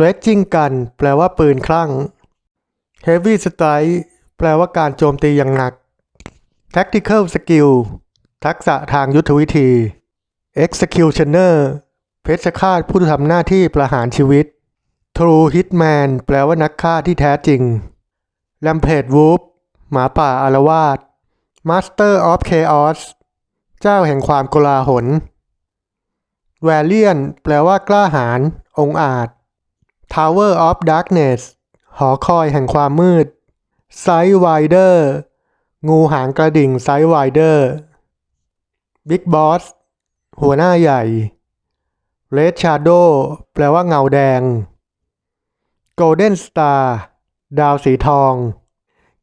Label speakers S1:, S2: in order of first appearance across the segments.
S1: Raging Gun แปลว่าปืนคลั่ง Heavy Strike แปลว่าการโจมตีอย่างหนัก Tactical Skill ทักษะทางยุทธวิธี Executioner เพชฌฆาตผู้ทำหน้าที่ประหารชีวิต True Hitman แปลว่านักฆ่าที่แท้จริง Rampage Wolf หมาป่าอารวาส Master of Chaos เจ้าแห่งความโกลาหล Valiant แปลว่ากล้าหาญองอาจ Tower of Darkness หอคอยแห่งความมืด ไซไวเดอร์ งูหางกระดิ่งไซไวเดอร์ บิ๊กบอส หัวหน้าใหญ่ เรดชาร์โดแปลว่าเงาแดง โกลเด้นสตาร์ ดาวสีทอง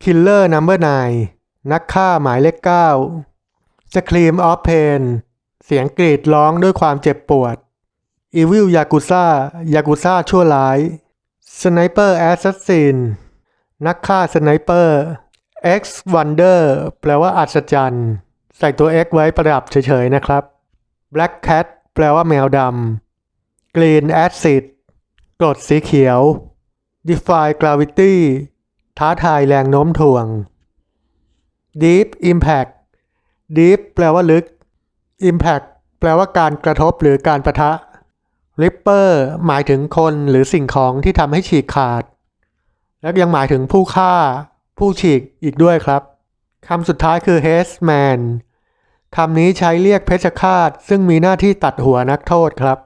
S1: คิลเลอร์นัมเบอร์นายนักฆ่าหมายเลขเก้าสครีมออฟเพน เสียงกรีดร้องด้วยความเจ็บปวด Evil Yakuza ยากุซ่าชั่วร้าย Sniper Assassin นักฆ่าสไนเปอร์ X Wonder แปลว่าอัศจรรย์ ใส่ตัว X ไว้ประดับเฉยๆนะครับ Black Cat แปลว่าแมวดำ Green Acid กรดสีเขียว Defy Gravity ท้าทายแรงโน้มถ่วง Deep Impact Deep แปลว่าลึก Impact แปลว่าการกระทบหรือการประทะ ลิปเปอร์หมายถึงคนหรือสิ่งของที่ทำให้ฉีกขาด และยังหมายถึงผู้ฆ่า ผู้ฉีกอีกด้วยครับคำสุดท้ายคือ Headman คำนี้ใช้เรียกเพชฌฆาตซึ่งมีหน้าที่ตัดหัวนักโทษครับ